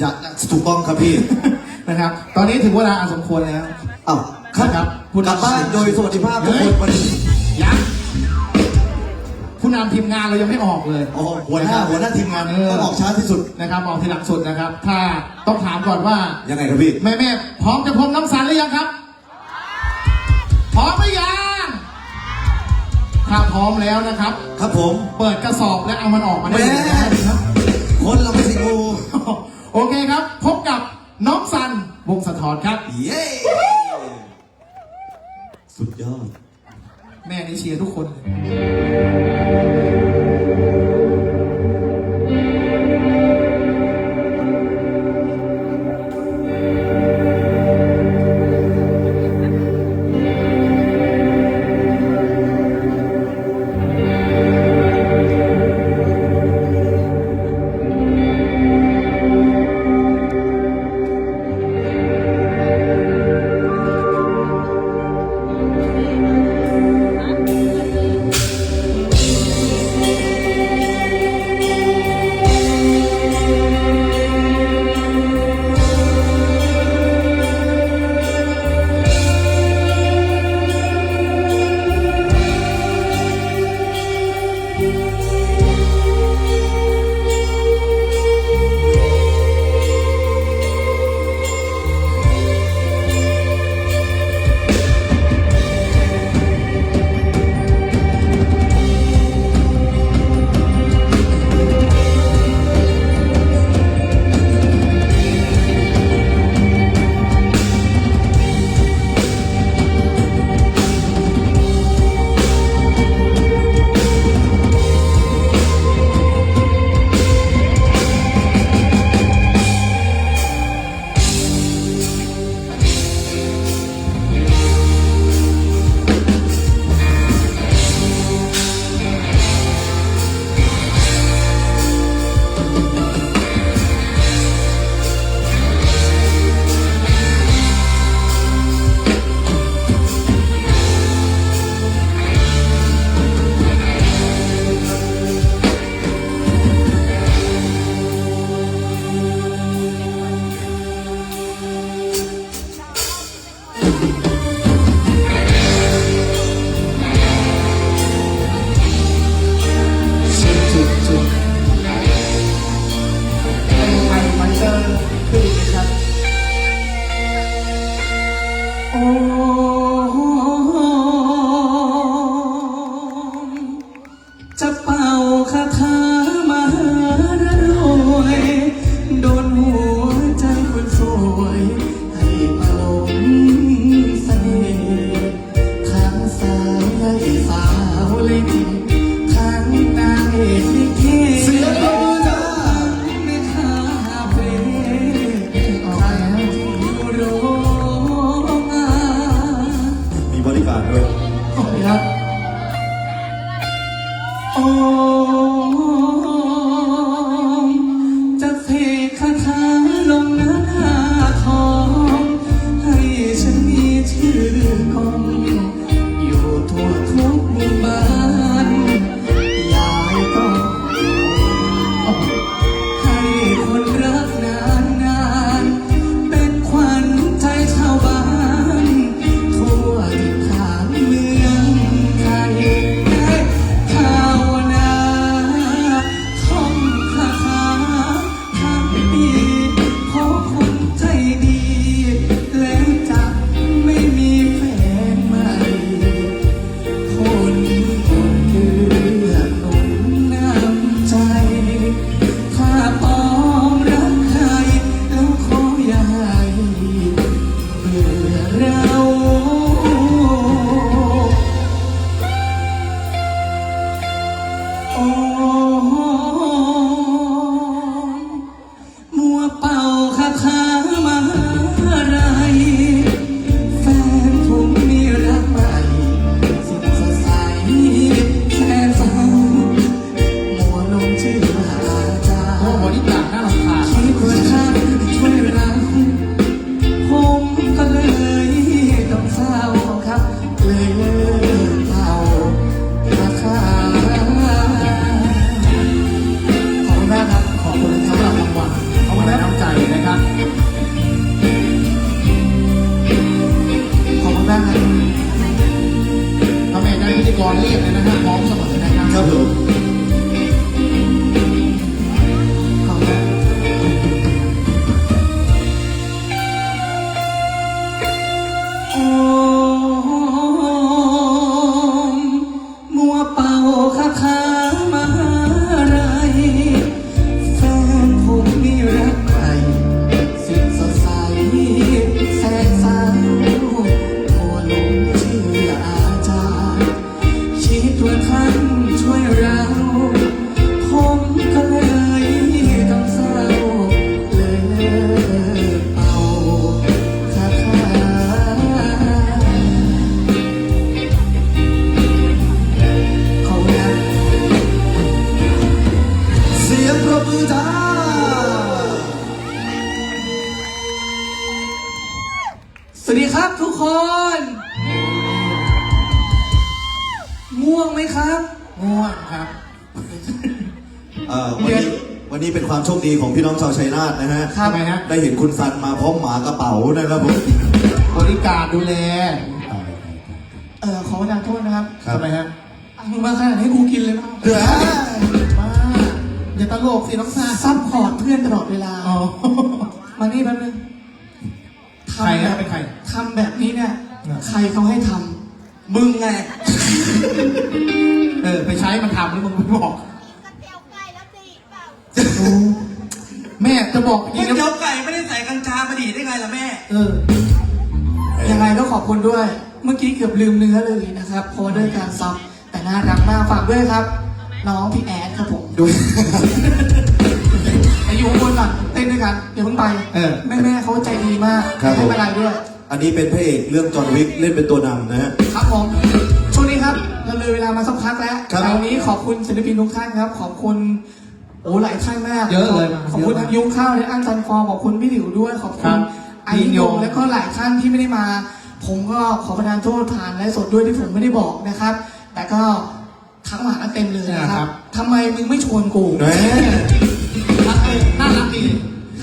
อยากถูกต้องครับพี่ นะครับ ตอนนี้ถึงเวลาอันสมควรแล้ว อ้าวครับครับกลับบ้านโดยสวัสดิภาพทุกคนวันนี้ยังผู้นำทีมงานเรายังไม่ออกเลยอ๋อหัวหน้าหัวหน้าทีมงานเออต้องออกช้าที่สุดนะครับออกทีหลังสุดนะครับ ถ้าต้องถามก่อนว่ายังไงครับพี่แม่แม่ๆพร้อมจะพบน้องสันหรือยังครับ พร้อมหรือยังถ้าพร้อมแล้วนะครับ ครับผมเปิดกระสอบและเอามันออกมาได้เลยแม่นะครับคนเราไม่ใช่งู โอเคครับ พบกับน้องสันวงศ์สะทอนครับ เย้ สุดยอด แม่นี่เชียร์ทุกคนเลย โนาทนะฮะครับทำไมฮะ ได้เห็นคุณซันมาพร้อมหมากระเป๋านะครับผมบริการดูแล เออขอประทานโทษนะครับครับทำไมฮะเอามึงมาขนาดให้กูกินเลยมั้งเดือมาอย่าตลกสิน้องซาซัพพอร์ตเพื่อนตลอดเวลา อ๋อ มานี่แป๊บนึงใครฮะเป็นใคร ทำแบบนี้เนี่ยเนี่ย ใครเขาให้ทำมึงไง เออ ไปใช้มันทำแล้วมึงไม่บอกกระเตียวไก่แล้วสิเปล่า แม่จะบอกจริก๋วยงนะเตี๋ยวไก่ไม่ได้ใส่กัญชามาดีได้ไงล่ะแม่ เออ ยังไงก็ขอบคุณด้วย เมื่อกี้เกือบลืมเนื้อเลยนะครับเพราะว่าด้วยการซับแต่น่ารักมากฝากด้วยครับ น้องพี่แอดครับผมดูไปอยู่ข้างบนก่อนเต้นด้วยกันเดี๋ยวเพิ่งไปเออแม่แม่ๆเขาใจดีมากครับผมไม่เป็นไรด้วย อันนี้เป็นพระเอกเรื่องจอห์นวิกเล่นเป็นตัวนำนะฮะ ครับผมช่วงนี้ครับเราเลยเวลามาสักพักแล้วครับ แต่วันนี้ขอบคุณศิลปินทุกท่านครับ ขอบคุณ โอ้หลายท่านมากเยอะเลยมาขอบคุณเยอะมากทางยุ้งข้าวและอันจันฟอร์ขอบคุณพี่หลิวด้วยขอบคคุรัณบไอยิ่งยงยิ่งยงและก็หลายท่านที่ไม่ได้มา ผมก็ขอประทานโทษผ่านและสดด้วยที่ผมไม่ได้บอกนะครับ แต่ก็ทั้งหมากันเต็มเลยนะครับทำไมมึงไม่ชวนกูแหมรักเลยน่ารักดี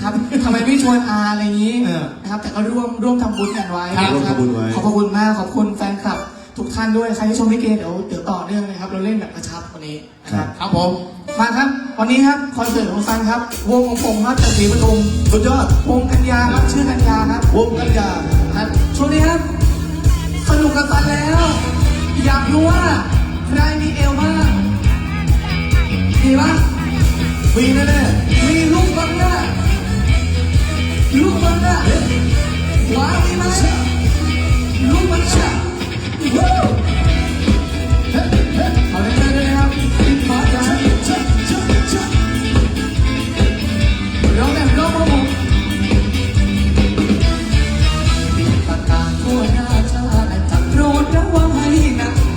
ครับทำไมไม่ชวนอาอะไรอย่างนี้เออนะครับ แต่ก็ร่วมร่วมทำบุญกันไว้ครับนะร่วมทำบุญไว้ ขอบพระคุณมากขอบคุณแฟนคลับ ทุกท่านด้วยใครที่ชมลิเกเดี๋ยวเดี๋ยวต่อเนื่องนะครับ เราเล่นแบบกระชับวันนี้นะครับ ครับผม มาครับ วันนี้ครับคอนเสิร์ตของซันครับ วงของผมครับจากศรีปทุมสุดยอดวงกัญญาครับชื่อกัญญาครับวงกัญญาครับช่วงนี้ครับ สนุกกับซันแล้ว อยากรู้ว่าใครมีเอวบ้างมีปะมีแน่มีลูกบังหน้าลูกบังหน้าขวามีไหมลูกบังหน้า ว่าให้นะ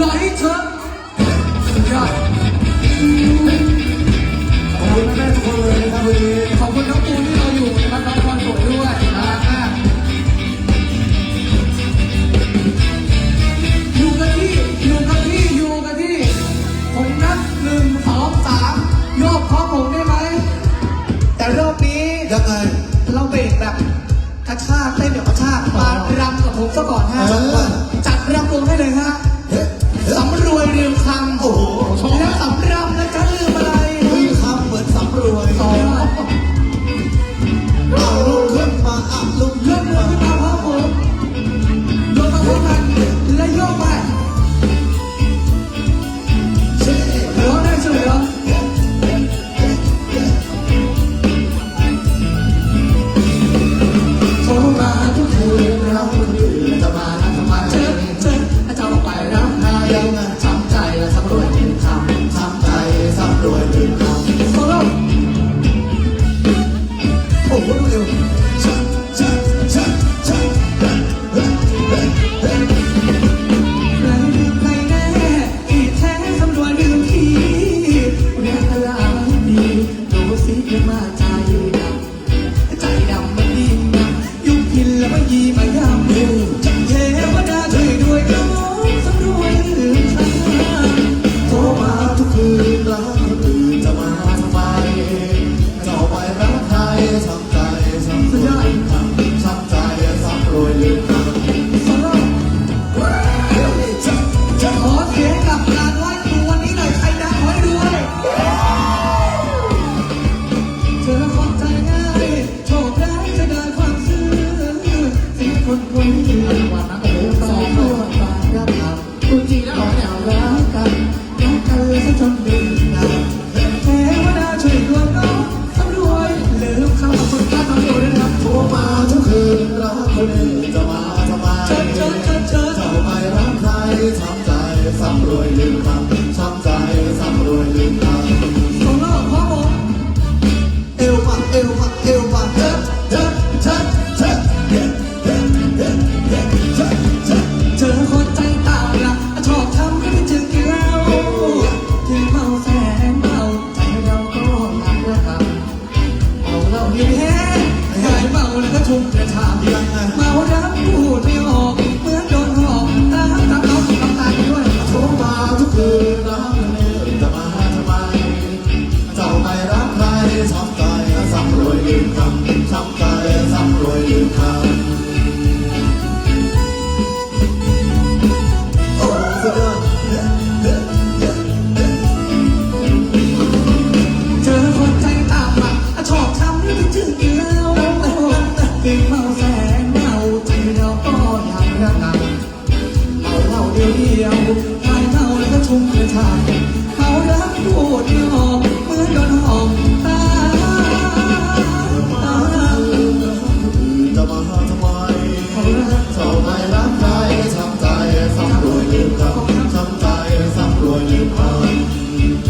อย่าปล่อยให้เธอสุดยอดขอบคุณแม่ๆทุกคนเลยนะครับวันนี้ขอบคุณน้องปูนที่เราอยู่นะครับน้องความสวยด้วยน่ารักมากอยู่กันที่อยู่กันที่อยู่กันที่ ผมนับหนึ่งสองสามโยกพร้อมผมได้ไหม แต่รอบนี้ยังไงเราเบรกแบบกระชากเต้นเดี๋ยวกระชากมารำกับผมซะก่อนฮะเออจัดรำวงให้เลยฮะ behind you.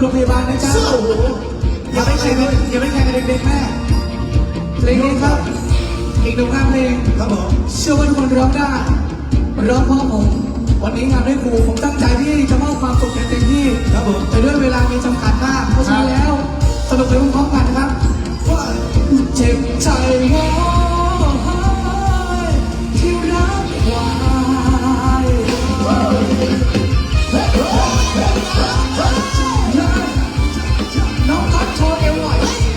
โรงพยาบาลนะจ๊ะโอ้โหอย่าไม่แข่งกันอย่าไม่แข่งกันเด็กๆแม่เพลงนี้ครับ อีกหนึ่งห้าเพลงครับผมเชื่อว่าทุกคนร้องได้ร้องพราะผมวันนี้งานด้วยครูผมตั้งใจที่จะมอบความสุขเต็มที่ครับผมแต่ด้วยเวลามีจำกัดมากเพราะฉะนั้นแล้วสนุกไปพร้อมๆกันนะครับว่าเจ็บใจงอที่รักวา น้องก๊อตโชว์เอวหน่อย